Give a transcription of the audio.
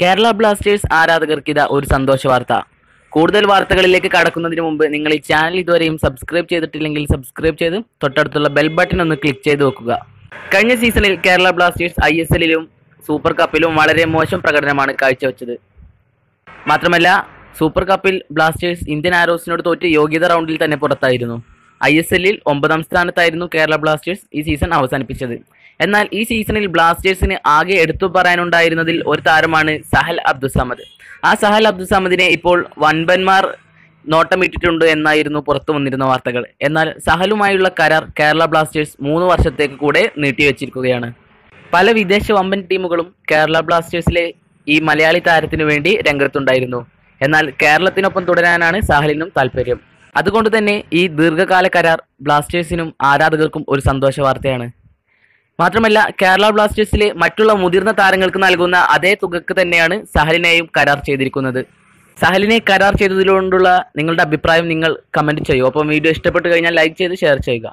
Kerala Blasters ആരാധകർക്ക് ഇതാ ഒരു സന്തോഷ വാർത്ത. കൂടുതൽ വാർത്തകളിലേക്ക് കടക്കുന്നതിന് മുമ്പ് നിങ്ങൾ ഈ ചാനൽ ഇതുവരെയും സബ്സ്ക്രൈബ് ചെയ്തിട്ടില്ലെങ്കിൽ സബ്സ്ക്രൈബ് ചെയ്ത് തൊട്ടടുത്തുള്ള ബെൽ ബട്ടൺ ഒന്ന് ക്ലിക്ക് ചെയ്ത് വെക്കുക. കഴിഞ്ഞ സീസണിൽ കേരള ബ്ലാസ്റ്റേഴ്സ് ഐ എസ് എല്ലിലും സൂപ്പർ കപ്പിലും വളരെ മോശം പ്രകടനമാണ് കാഴ്ചവെച്ചത്. മാത്രമല്ല സൂപ്പർ കപ്പിൽ ബ്ലാസ്റ്റേഴ്സ് ഇന്ത്യൻ ആരോസിനോട് തോറ്റ് യോഗ്യത റൗണ്ടിൽ തന്നെ പുറത്തായിരുന്നു. ഐ എസ് എല്ലിൽ ഒമ്പതാം സ്ഥാനത്തായിരുന്നു കേരള ബ്ലാസ്റ്റേഴ്സ് ഈ സീസൺ അവസാനിപ്പിച്ചത്. എന്നാൽ ഈ സീസണിൽ ബ്ലാസ്റ്റേഴ്സിന് ആകെ എടുത്തു പറയാനുണ്ടായിരുന്നതിൽ ഒരു താരമാണ് സഹൽ അബ്ദുസമദ്. ആ സഹൽ അബ്ദുസമദിനെ ഇപ്പോൾ വൻപന്മാർ നോട്ടമിട്ടിട്ടുണ്ട് എന്നായിരുന്നു പുറത്തു വന്നിരുന്ന വാർത്തകൾ. എന്നാൽ സഹലുമായുള്ള കരാർ കേരള ബ്ലാസ്റ്റേഴ്സ് മൂന്ന് വർഷത്തേക്ക് കൂടെ നീട്ടിവെച്ചിരിക്കുകയാണ്. പല വിദേശ വമ്പൻ ടീമുകളും കേരള ബ്ലാസ്റ്റേഴ്സിലെ ഈ മലയാളി താരത്തിനു വേണ്ടി രംഗത്തുണ്ടായിരുന്നു. എന്നാൽ കേരളത്തിനൊപ്പം തുടരാനാണ് സഹലിനും താല്പര്യം. അതുകൊണ്ട് തന്നെ ഈ ദീർഘകാല കരാർ ബ്ലാസ്റ്റേഴ്സിനും ആരാധകർക്കും ഒരു സന്തോഷ വാർത്തയാണ്. മാത്രമല്ല കേരള ബ്ലാസ്റ്റേഴ്സിലെ മറ്റുള്ള മുതിർന്ന താരങ്ങൾക്ക് നൽകുന്ന അതേ തുകക്ക് തന്നെയാണ് സഹലിനെയും കരാർ ചെയ്തിരിക്കുന്നത്. സഹലിനെ കരാർ ചെയ്തതുകൊണ്ടുള്ള നിങ്ങളുടെ അഭിപ്രായം നിങ്ങൾ കമന്റ് ചെയ്യൂ. അപ്പം വീഡിയോ ഇഷ്ടപ്പെട്ട് കഴിഞ്ഞാൽ ലൈക്ക് ചെയ്ത് ഷെയർ ചെയ്യുക.